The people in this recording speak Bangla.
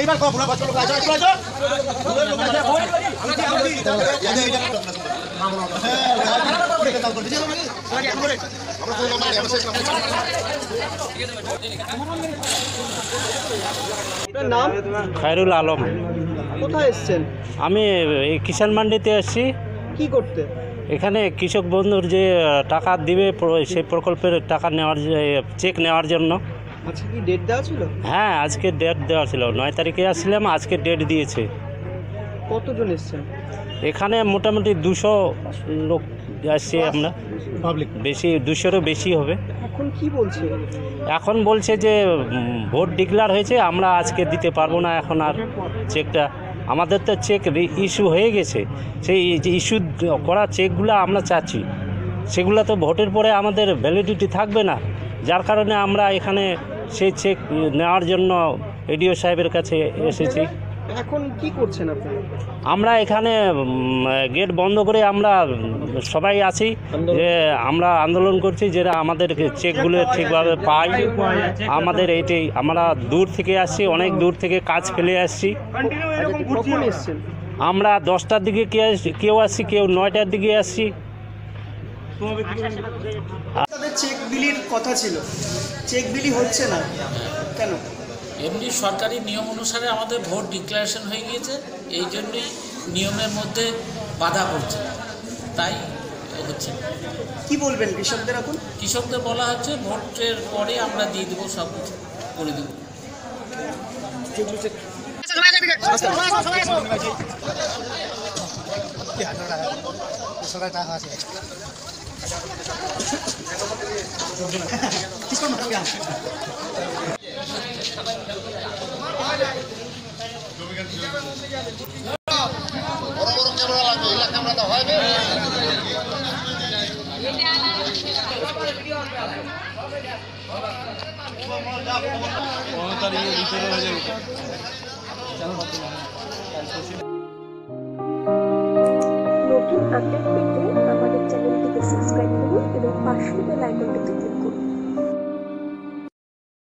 এইবার কো পুরো কত লোক আছে আছে আছে পুরো লোক আছে আমি কি আমি এই যে এটা নাম খায়রুল আলম কোথায় এসছেন আমি এই কিষাণ মান্ডিতে এসেছি কি করতে এখানে কৃষক বন্ধুর যে টাকা দিবে সেই প্রকল্পের টাকা নেওয়ার চেক নেওয়ার জন্য আচ্ছা কি ডেট দেওয়া ছিল? হ্যাঁ আজকে ডেট দেওয়া ছিল। নয় তারিখে আসছিলাম আজকে ডেট দিয়েছে। কতজন এসছেন? এখানে মোটামুটি দুশো লোক আসছি আমরা। পাবলিক বেশি দুশোরও বেশি হবে। এখন কি বলছে? এখন বলছে যে ভোট ডিক্লার হয়েছে আমরা আজকে দিতে পারব না এখন আর চেকটা আমাদের তো চেক ইস্যু হয়ে গেছে। সেই যে ইস্যু করা চেকগুলো আমরা চাচ্ছি। সেগুলো তো ভোটের পরে আমাদের ভ্যালিডিটি থাকবে না। যার কারণে আমরা এখানে সেই চেক নেওয়ার জন্য এডিও সাহেবের কাছে এসেছি। এখন কি করছেন আপনি? আমরা এখানে গেট বন্ধ করে আমরা সবাই আছি যে আমরা আন্দোলন করছি যে আমাদের চেকগুলো ঠিকভাবে পাই। আমাদের এইটাই আমরা দূর থেকে আসছি অনেক দূর থেকে কাজ ফেলে আসছি। আমরা দশটার দিকে কে কেউ আসছি কেউ নয়টার দিকে আসছি। চেক বিলির কথা ছিল। চেক বিলি হচ্ছে না। কেন? এমনি সরকারি নিয়ম অনুসারে আমাদের ভোট ডিক্লারেশন হয়ে গিয়েছে এই জন্যই নিয়মের মধ্যে বাধা পড়ছে। তাই হচ্ছে। কি বলবেন কৃষকদের এখন? কৃষকদের বলা হচ্ছে ভোটের পরে আমরা দিয়ে দেবো সব কিছু করে দেবো। নতুন আপডেট পেতে আমাদের চ্যানেলটিকে সাবস্ক্রাইব করুন এবং পাশের বেল আইকনটিতে